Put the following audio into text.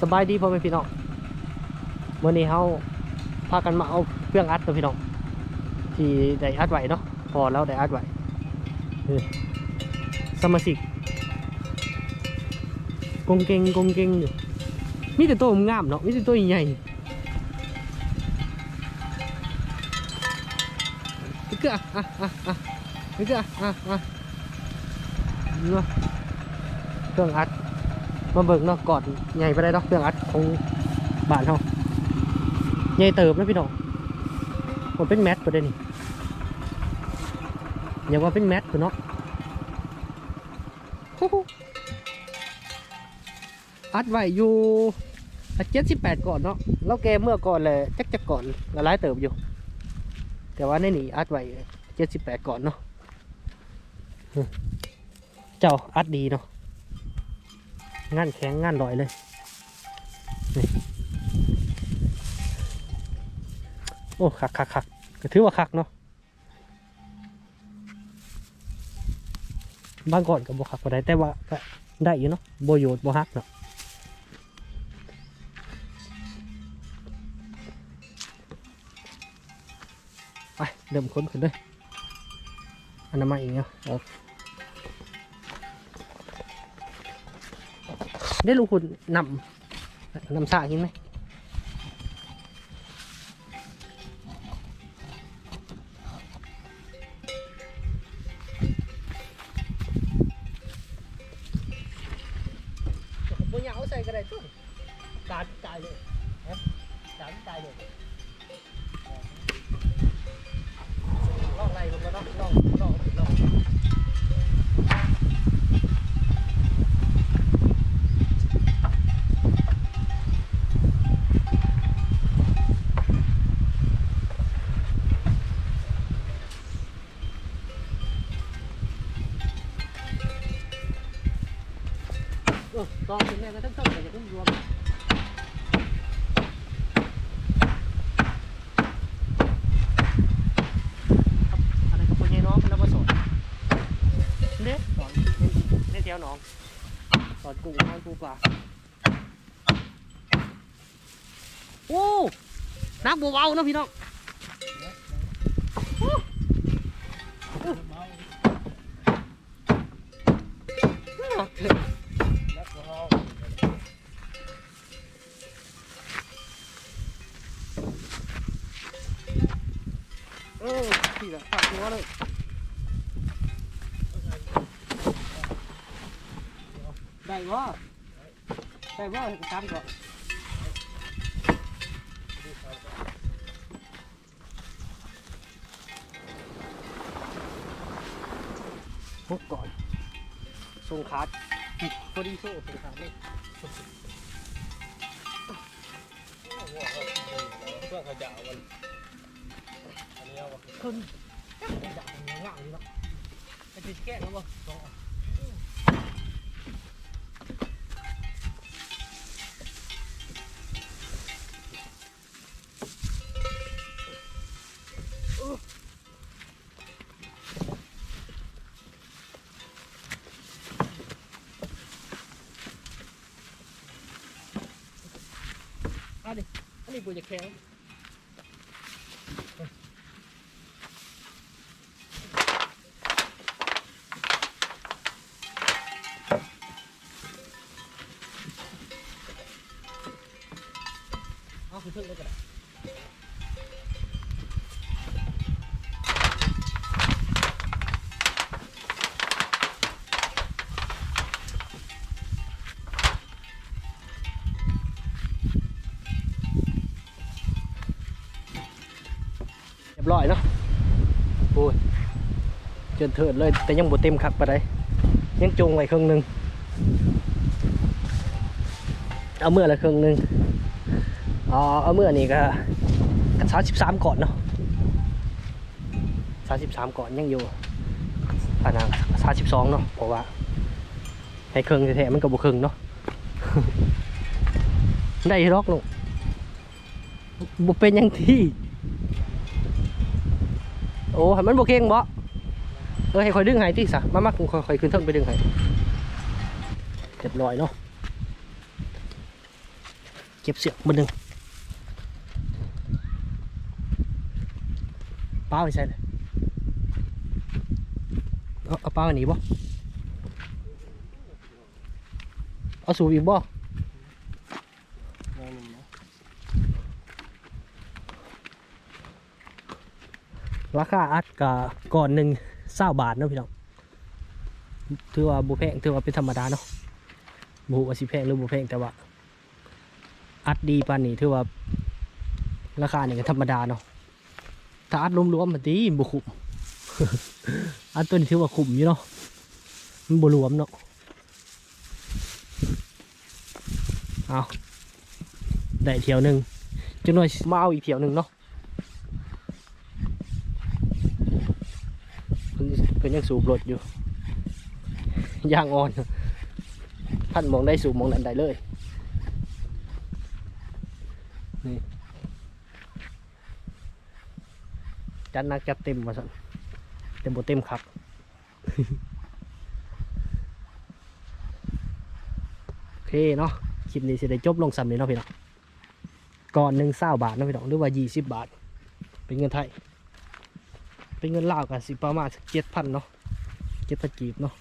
สบายดีพ่อแม่พี่น้องเมื่อนี้เฮาพากันมาเอาเครื่องอัดตัวพี่น้อง ที่ได้อัดไหวเนาะพอแล้วได้อัดไหวสมาชิกกงเกงกงเกงอยู่มีแต่ตัวงามเนาะมีแต่ตัวใหญ่นี่คืออะอะอะอะนี่คืออะอะอะนี่วะเครื่องอัด มาเบิ่งเนาะกอนใหญ่ไปได้เนาะเครื่องอัดของบ้านเฮาใหญ่เติบนะพี่น้องมันเป็นแมทประเด็นนี่อย่าว่าเป็นแมทเนาะอัดไว้อยู่เจ็ดสิบแปดก่อนเนาะแล้วแกเมื่อก่อนเลยจักจักก่อนละลายเติบอยู่ แต่ว่าในนี่อัดไว้เจ็ดสิบแปดก่อนเนาะเจ้าอัดดีเนาะ งานแข็งงานลอยเลยโอ้คักคักคักถือว่าคักเนาะบางก่อนกับบคักก็ได้แต่ว่าก็ได้อยู่เนาะโบโยดโบฮักเนาะไปเริ่มค้นขึ้นเลยอันนั้นมาอีกเนาะ ได้ลูกคุณนำนำสากินไหมบนยาวใส่ก็ได้ตุ้งจานจ่ายเลยฮะจานจ่ายเลยลองไล่มันก็ลองลองลองลอง เออตองถึงแม่ก็ต้องต้องแต่จะต้องรวมครับอะไรกับคนยายน้องเป็นรับมาสอนเด็สอนเล่นเที่ยวน้องสอนกุ้งน้องปูปลาโอ้น้ำบัวเบานะพี่น้องโอ้โอ้น่ารักเเออพี่ละฝากหัวเลยได้บ่ได้บ่ตามก่อนพวกก่อนส่งขาดผิดพอดีโซ่ส่งขาดเลยเพื่อเขาจะเอามันอันนี้ เอาวะคนจับง่ายอยู่เนาะไอ้ที่แก้แล้วบ่สองอันนี้อันนี้ปูจะแข็ง ก็ได้ียบร้อยเนาะโอ้ยเจนเถิดเลย แต่ยังบ่เต็มคักปานใดยังจงไว้ครึ่งหนึง เอาเมื่อละครึ่งหนึง อ๋อเอาเมื่อนี้ก็สามสิบสามก่อนเนาะสามสิบสามก่อนยังอยู่ปานางสามสิบสองเนาะเพราะว่าให้เครื่องแท้ๆมันก็บ่เครื่องเนาะได้รอกลูกบ่เป็นยังที่ โอ้ให้มันบ่เก่งบ่เออให้คอยดึงให้ติซะมามาคอยๆขึ้นเทิงไปดึงให้เรียบร้อยเนาะเก็บเสือกมือหนึ่ง ป้าไปใส่เลยเอาเอาป้าอันนี้บ่เอาสูบอีกบ่ราคาอัดกับก่อนหนึ่งเศร้าบาทเนาะพี่น้องถือว่าบุแพงถือว่าเป็นธรรมดาเนาะบุว่าสิแพงหรือบุแพงแต่ว่า อัดดีปานนี้ถือว่าราคานี่ก็ธรรมดาเนาะ ถ้าอัดรวมๆมันดีบุคุมอัดตัวนี้ถือว่าคุมอยู่เนาะมันบุรวมเนาะเอาได้เที่ยวหนึ่งจังหน่อยมาเอาอีกเที่ยวหนึ่งเนาะเพิ่นเพิ่นยังสูบรถอยู่ยางอ่อนท่านมองได้สูบมองนั้นได้เลยนี่ จัดนักจัดเต็มมาสั่นเต็มบเต็มครับโอเคเนาะคลิปนี้สิได้จบลงซ้ำนี้เนาะพี่น้องก่อนหนึ่งเศร้าบาทเนาะพี่น้องหรือว่ายี่สิบบาท เป็นเงินไทย เป็นเงินลาวกันสิประมาณเจ็ดพันเนาะเจ็ดพันกีบเนาะ